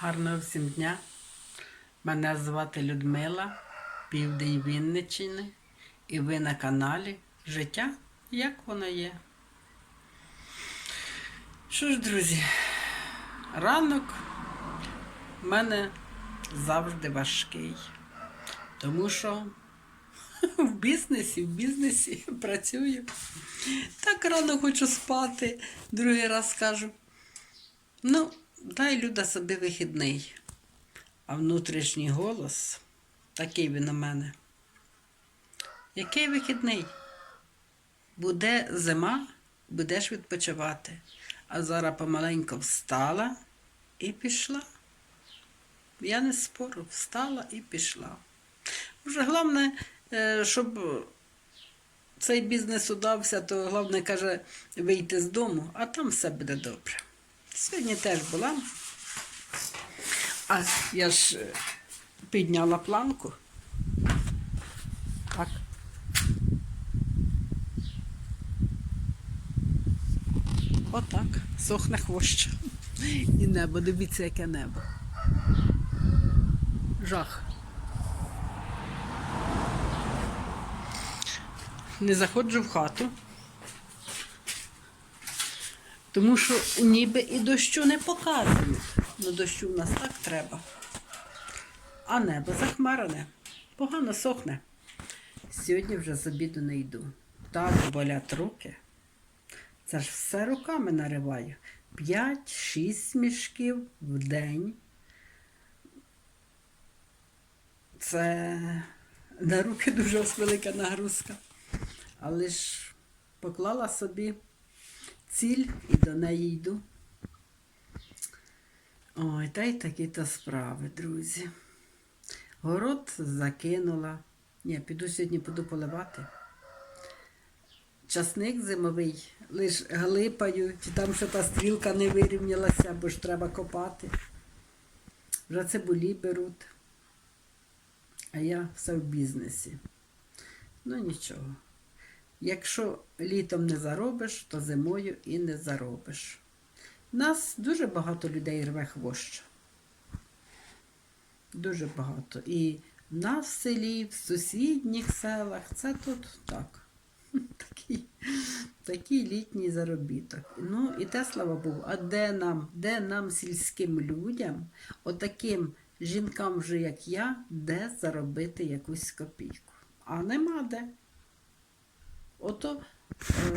Гарного всім дня. Мене звати Людмила, Південь Вінниччини, і ви на каналі Життя, як воно є. Що ж, друзі, ранок в мене завжди важкий, тому що в бізнесі, в бізнесі працюю. Так рано хочу спати, другий раз кажу. Ну, дай люда собі вихідний. А внутрішній голос, такий він у мене. Який вихідний? Буде зима, будеш відпочивати. А зараз помаленько встала і пішла. Я не спору, встала і пішла. Вже головне, е, щоб цей бізнес удався, то головне каже вийти з дому, а там все буде добре. Сьогодні теж була. А я ж е, підняла планку. Так. Отак. Сохне хвощ. І небо, дивіться, яке небо. Жах. Не заходжу в хату. Тому що ніби і дощу не показують. Ну дощу в нас так треба. А небо захмарене, погано сохне. Сьогодні вже з обіду не йду. Так болять руки. Це ж все руками нариваю. 5-6 мішків в день. Це на руки дуже велика нагрузка. Але ж поклала собі ціль і до неї йду. Ой, та й такі-то справи, друзі. Город закинула. Ні, піду сьогодні буду поливати. Часник зимовий, лиш глипаю, чи там що та стрілка не вирівнялася, бо ж треба копати. Вже цибулі беруть. А я все в бізнесі. Ну нічого. Якщо літом не заробиш, то зимою і не заробиш. Нас дуже багато людей рве хвоща. Дуже багато. І в нас в селі, в сусідніх селах, це тут так. Такий, такий літній заробіток. Ну і те, слава Богу, а де нам, де нам, сільським людям, отаким жінкам, вже як я, де заробити якусь копійку? А нема де. Ото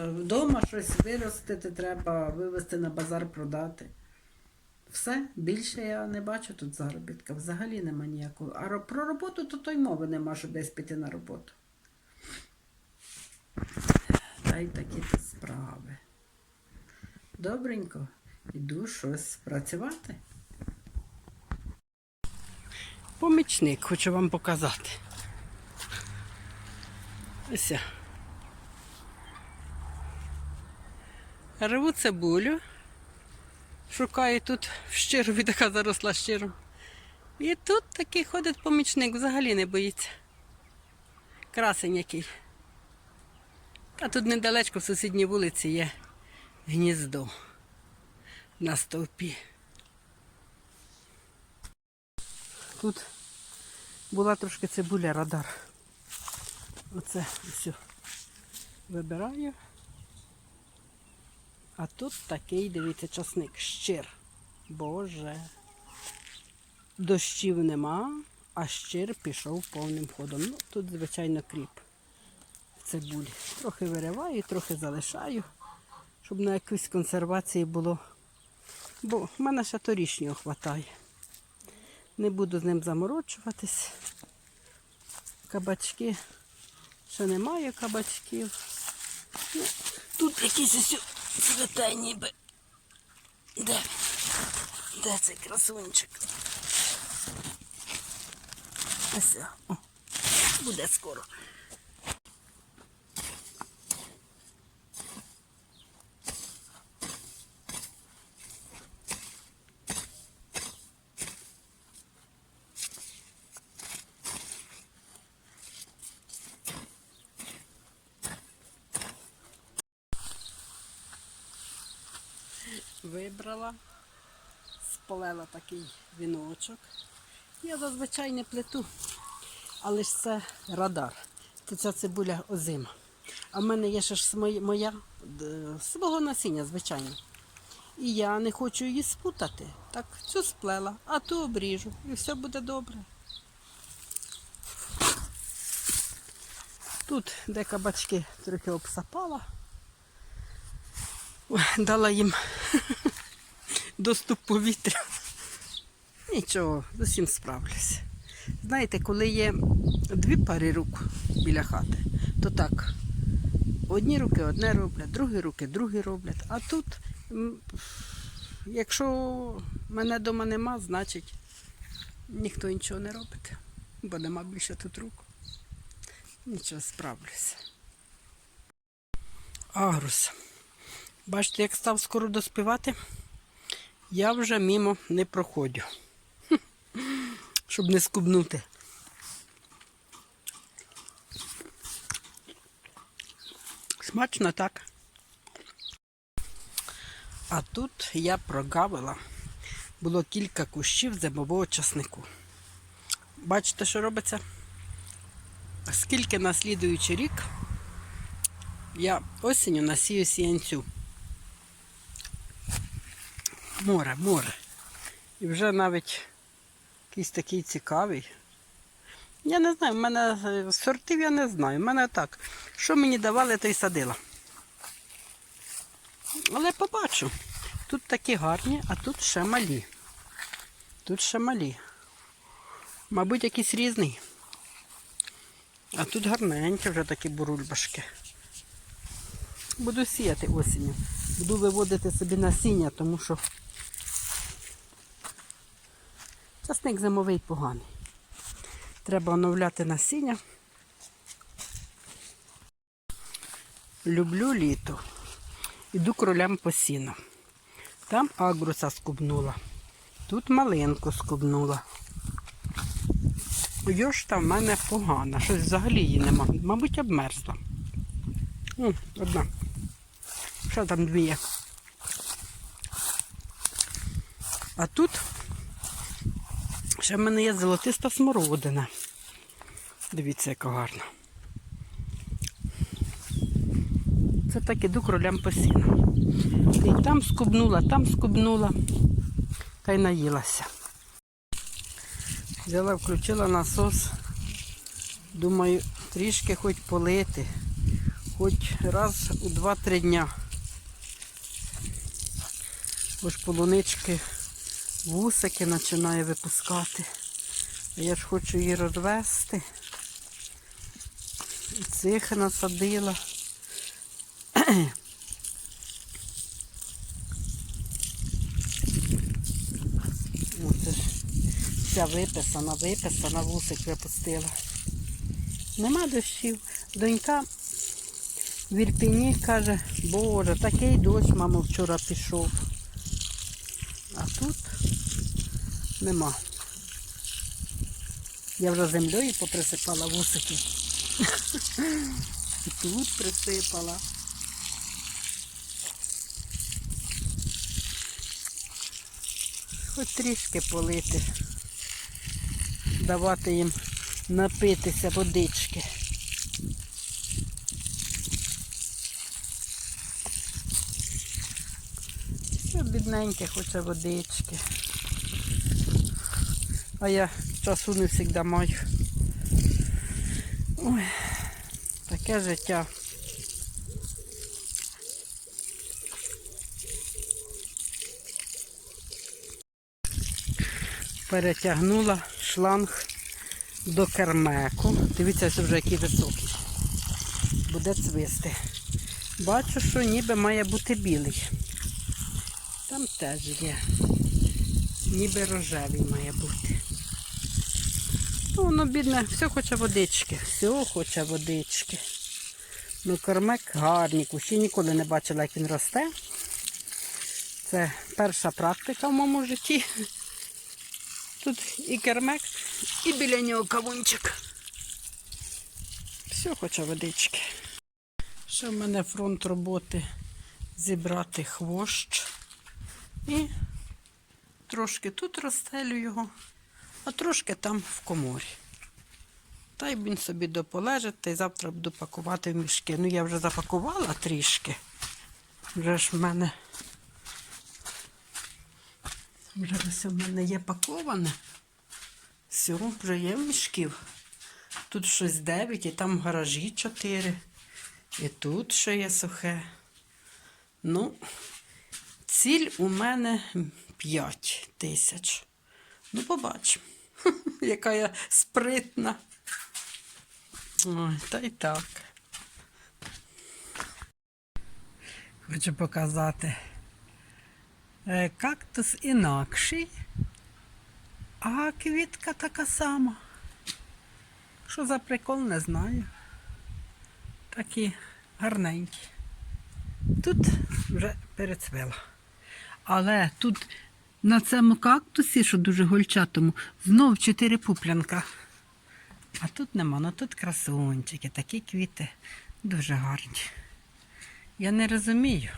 е, вдома щось виростити треба, вивезти на базар, продати. Все, більше я не бачу тут заробітка. Взагалі нема ніякого. А про роботу то той мови нема, щоб десь піти на роботу. Та й такі справи. Добренько, іду щось працювати. Помічник хочу вам показати. Ось. Я. Рву цибулю. Шукаю тут в щирові така заросла щиром. І тут такий ходить помічник, взагалі не боїться. Красень який. А тут недалечко в сусідній вулиці є гніздо на стовпі. Тут була трошки цибуля радар. Оце все вибираю. А тут такий, дивіться, часник, щир. Боже. Дощів нема, а щир пішов повним ходом. Ну, тут, звичайно, кріп в цибулі. Трохи вириваю, трохи залишаю, щоб на якусь консервації було. Бо в мене ще торішнього вистачає. Не буду з ним заморочуватись. Кабачки. Ще немає кабачків. Ну, тут якісь ось цвіте ніби. Де? Де цей красунчик? Ось. Буде скоро. Вибрала полела такий віночок. Я зазвичай не плету, але ж це радар. Це ця цибуля озима. А в мене є ще ж моя, моя свого насіння, звичайно. І я не хочу її спутати. Так, цю сплела, а ту обріжу. І все буде добре. Тут, де кабачки трохи обсапала, дала їм доступ повітря. Нічого, з усім справлюся. Знаєте, коли є дві пари рук біля хати, то так, одні руки одне роблять, другі руки другі роблять. А тут, якщо мене вдома нема, значить ніхто нічого не робить, бо нема більше тут рук. Нічого, справлюся. Агрус. Бачите, як став скоро доспівати, я вже мімо не проходжу, щоб не скубнути. Смачно так. А тут я прогавила. Було кілька кущів зимового часнику. Бачите, що робиться? Скільки на слідуючий рік я осінню насію сіянцю. Море, море. І вже навіть якийсь такий цікавий. Я не знаю, в мене е, сортів я не знаю. В мене так. Що мені давали, то й садила. Але побачу. Тут такі гарні, а тут ще малі. Тут ще малі. Мабуть, якийсь різний. А тут гарненькі вже такі бурульбашки. Буду сіяти осінню. Буду виводити собі насіння, тому що часник зимовий поганий. Треба оновляти насіння. Люблю літо. Іду кролям по сіну. Там агруса скубнула. Тут малинку скубнула. Йошта в мене погана. Щось взагалі її нема. Мабуть, обмерзла. Одна. Що там дві? А тут ще в мене є золотиста смородина. Дивіться, яка гарна. Це так іду кролям по сіну. І там скубнула, там скубнула, та й наїлася. Взяла, включила насос. Думаю, трішки хоч полити, хоч раз у 2-3 дня. Бо ж полунички вусики починає випускати. Я ж хочу її розвести. І цих насадила. Вся виписана, виписана, вусик випустила. Нема дощів. Донька в Ірпіні каже, боже, такий дощ, мамо, вчора пішов. А тут нема. Я вже землею поприсипала вусики. І тут присипала. Хоч трішки полити, давати їм напитися водички. Бідненьке хоче водички. А я часу не завжди маю. Ой, таке життя. Перетягнула шланг до кермеку. Дивіться, це вже який високий. Буде цвисти. Бачу, що ніби має бути білий. Там теж є. Ніби рожевий має бути. Ну, воно бідне, все хоче водички, все хоче водички. Ну, кормек гарний, ще ніколи не бачила, як він росте. Це перша практика в моєму житті. Тут і кермек, і біля нього кавунчик. Все хоче водички. Ще в мене фронт роботи зібрати хвощ і трошки тут розстелю його, а трошки там в коморі. Та й він собі дополежить, та й завтра буду пакувати в мішки. Ну, я вже запакувала трішки. Вже ж в мене. Вже все в мене є паковане. Все, вже є в мішків. Тут щось 9, і там в гаражі 4. І тут ще є сухе. Ну, ціль у мене 5 тисяч. Ну, побачимо, яка я спритна. Ой, та й так. Хочу показати. Е, Кактус інакший, а квітка така сама. Що за прикол, не знаю. Такі гарненькі. Тут вже перецвела. Але тут на цьому кактусі, що дуже гольчатому, знов чотири пуплянка. А тут нема, ну тут красунчики, такі квіти дуже гарні. Я не розумію,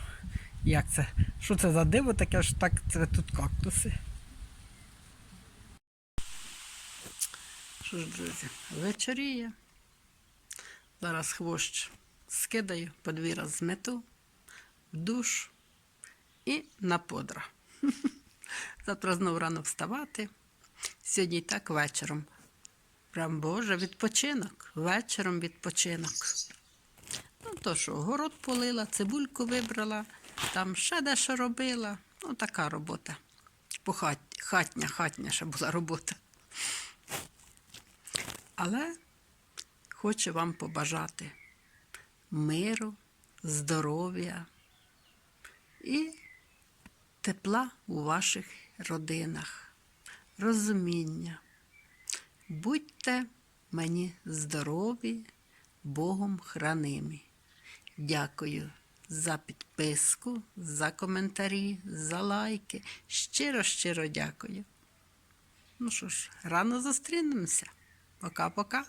як це, що це за диво таке, що так цвітуть кактуси. Що ж, друзі, вечоріє. Зараз хвощ скидаю, подвір'я змету, в душ і на подра. Завтра знову рано вставати. Сьогодні і так вечором. Прям Боже, відпочинок. Вечором відпочинок. Ну, то що, город полила, цибульку вибрала, там ще дещо робила. Ну, така робота. По хат... хатня, хатня ще була робота. Але хочу вам побажати миру, здоров'я і тепла у ваших родинах, розуміння. Будьте мені здорові, Богом хранимі. Дякую за підписку, за коментарі, за лайки. Щиро-щиро дякую. Ну що ж, рано зустрінемося. Пока-пока.